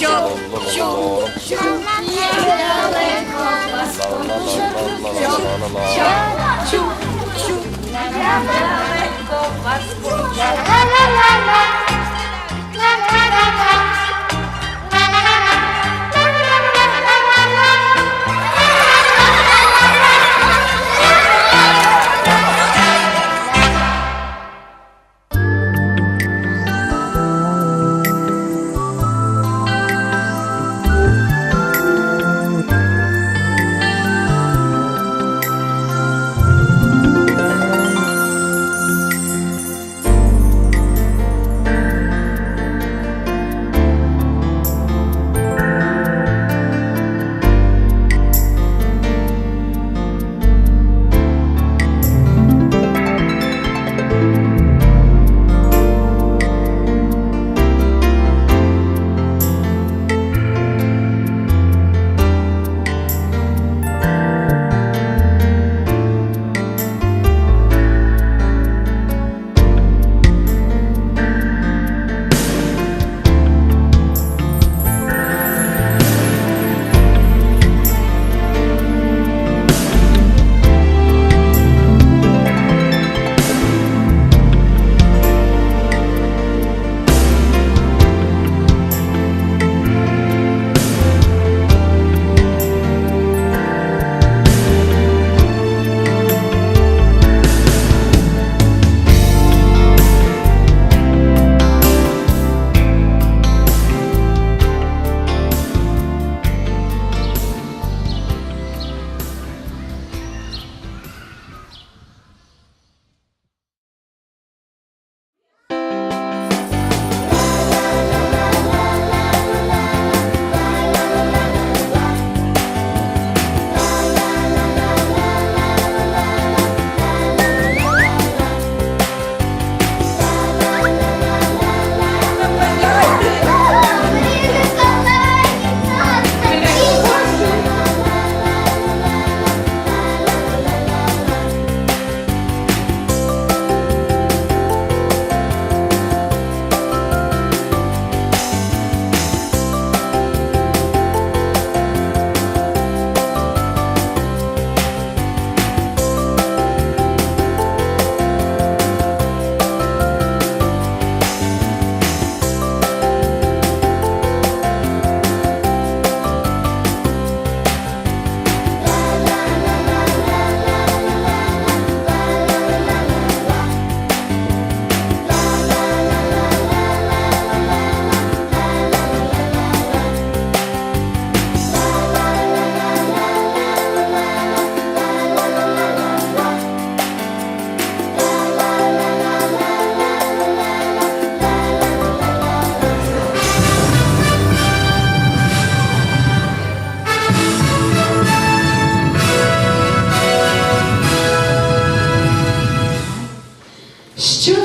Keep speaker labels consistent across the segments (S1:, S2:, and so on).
S1: щоб, щоб, щоб є далеко паском. Щоб, щоб, щоб, щоб є далеко паском. Ла-ла-ла-ла,
S2: ла-ла-ла-ла.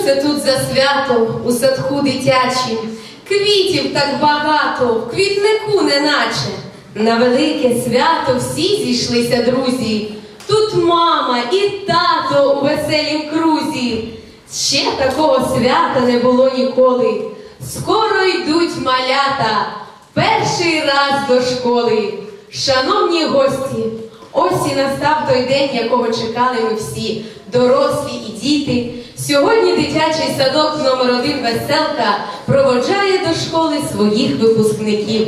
S2: Це тут за свято у садку дитячім? Квітів так багато, в квітнику неначе. На велике свято всі зійшлися друзі. Тут мама і тато у веселім крузі. Ще такого свята не було ніколи. Скоро йдуть малята, перший раз до школи. Шановні гості, ось і настав той день, якого чекали ми всі, дорослі і діти. Сьогодні дитячий садок номер 1 Веселка проводжає до школи своїх випускників.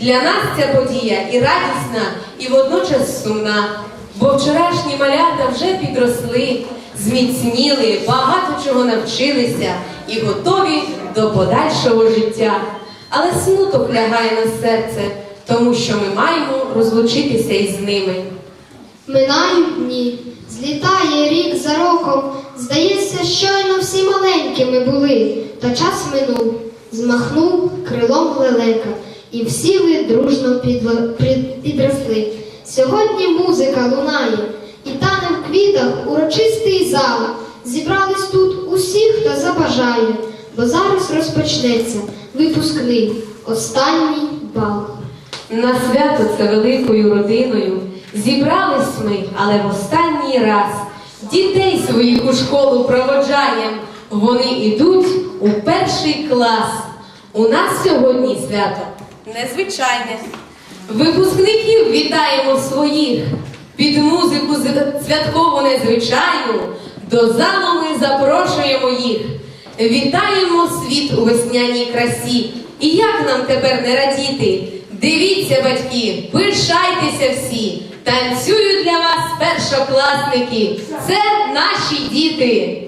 S2: Для нас ця подія і радісна, і водночас сумна, бо вчорашні малята вже підросли, зміцніли, багато чого навчилися і готові до подальшого життя. Але смуток лягає на серце, тому що ми маємо розлучитися із ними.
S3: Минають дні, злітає рік за роком. Здається, щойно всі маленькими були, та час минув, змахнув крилом лелека, і всі ви дружно підросли. Сьогодні музика лунає, і тане в квітах урочистий зал. Зібрались тут усі, хто забажає, бо зараз розпочнеться випускний, останній бал.
S2: На свято це великою родиною зібрались ми, але в останній раз дітей своїх у школу проводжаєм. Вони йдуть у перший клас. У нас сьогодні свято незвичайне. Випускників вітаємо своїх. Під музику святкову незвичайну. До залу ми запрошуємо їх. Вітаємо світ у весняній красі. І як нам тепер не радіти? Дивіться, батьки, пишайтеся всі. Танцюють для вас першокласники. Це наші діти.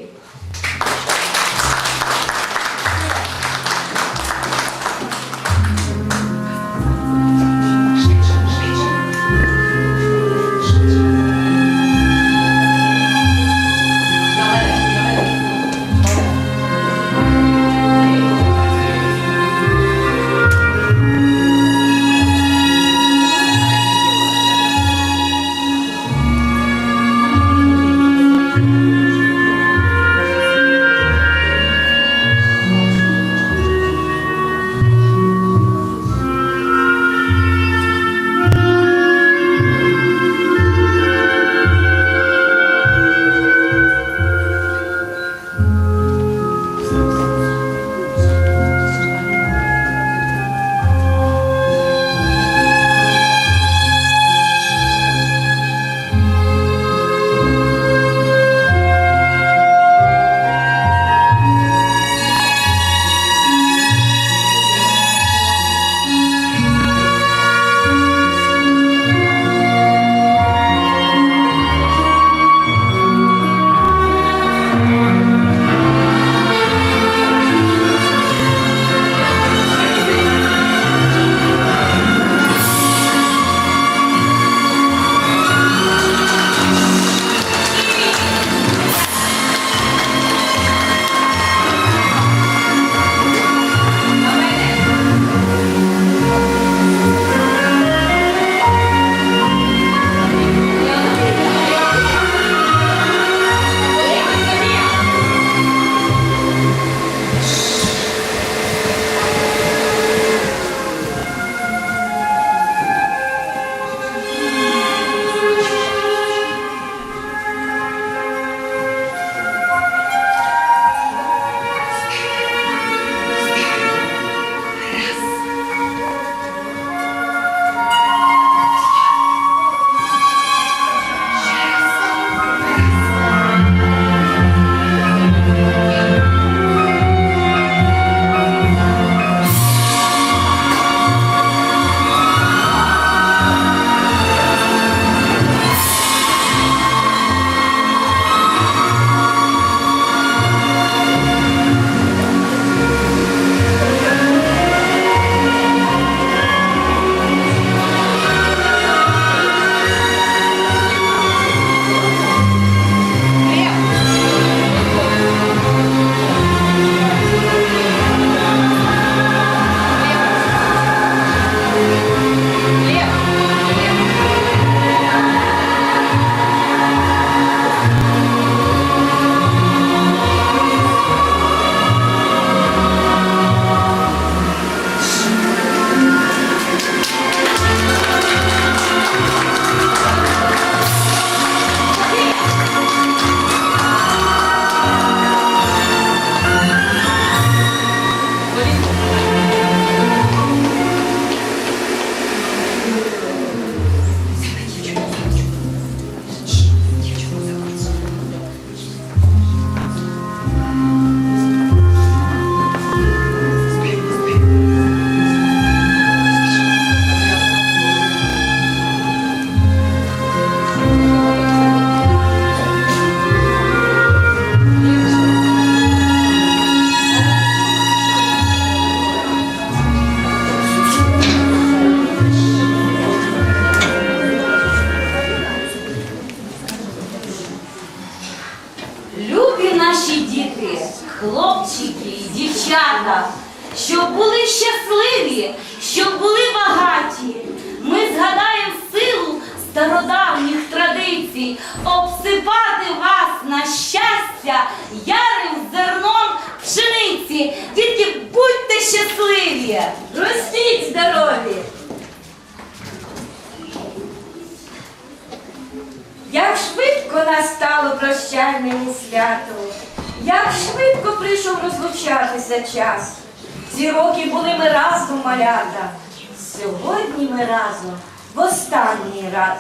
S4: Ці роки були ми разом малята. Сьогодні ми разом в останній раз.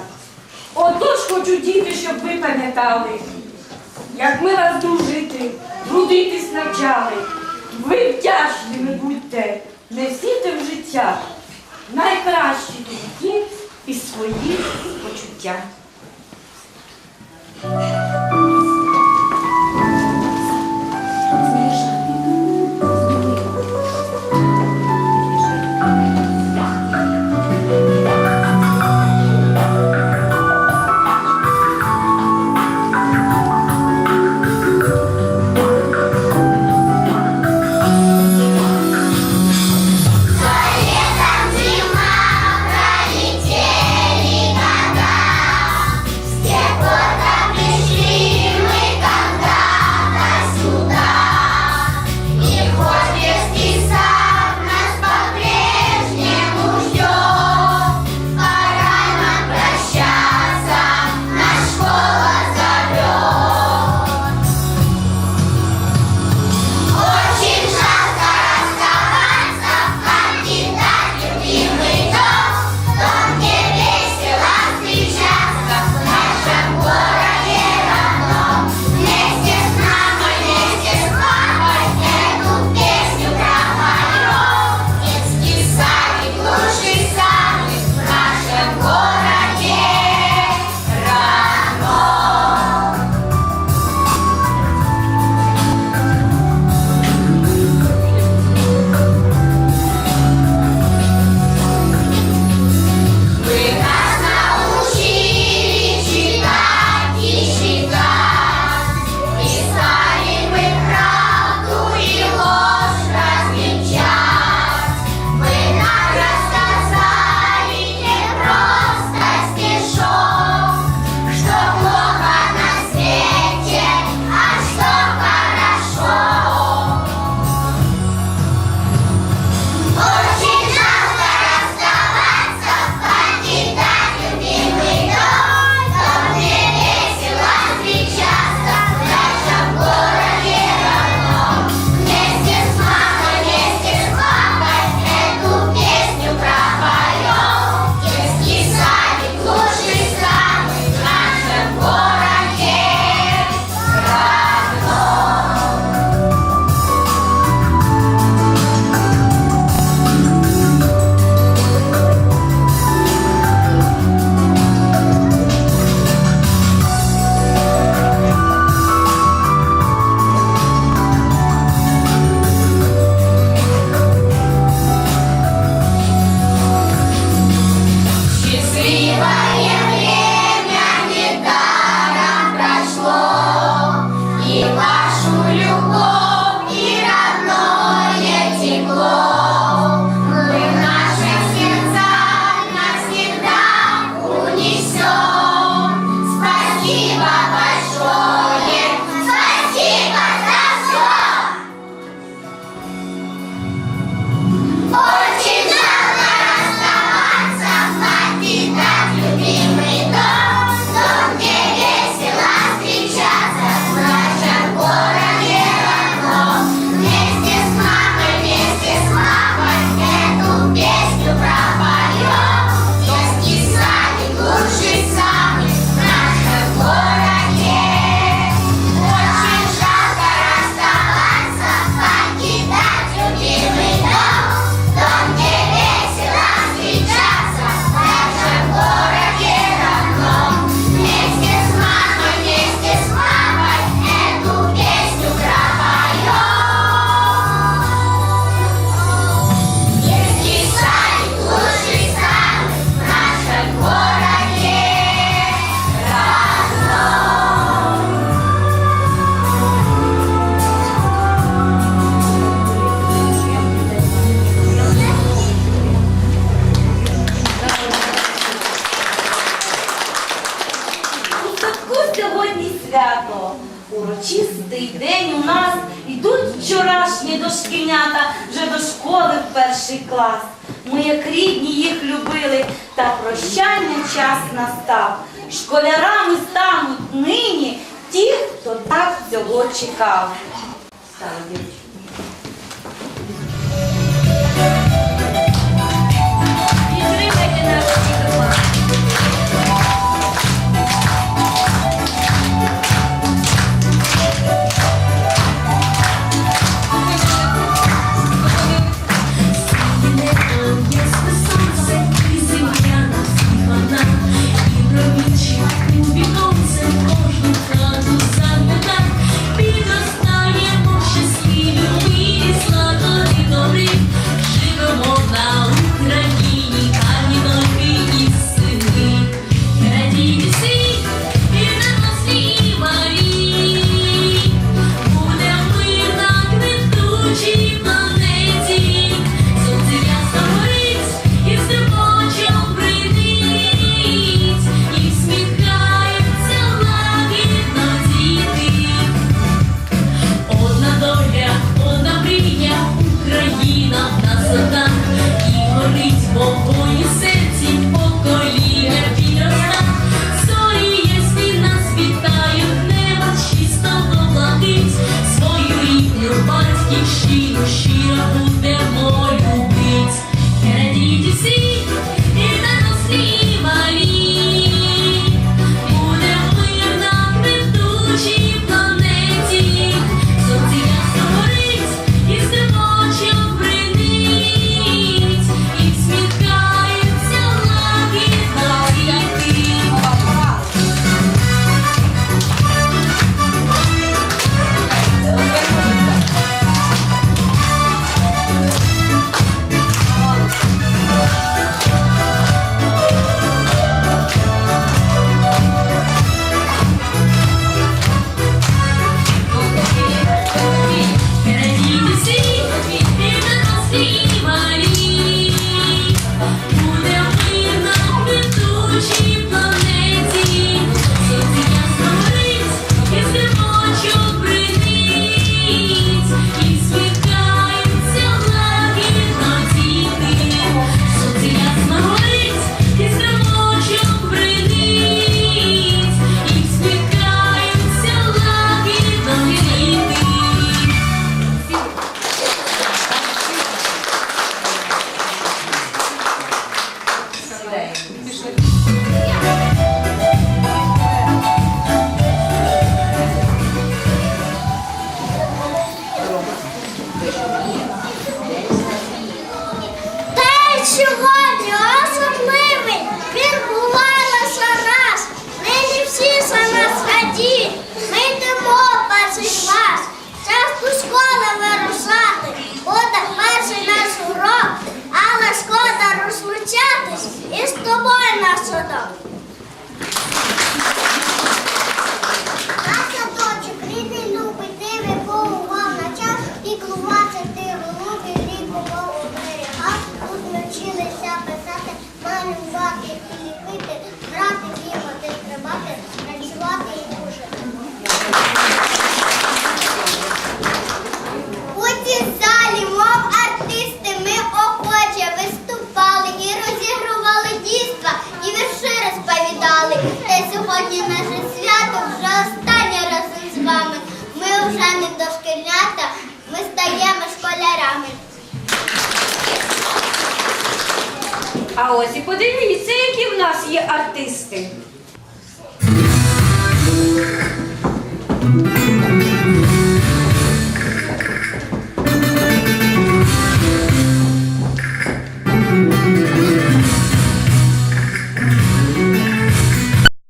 S4: Отож хочу діти, щоб ви пам'ятали, як ми вас дружити, трудитись навчали. Ви вдячними будьте, не всі в життя. Найкращі думки і свої почуття.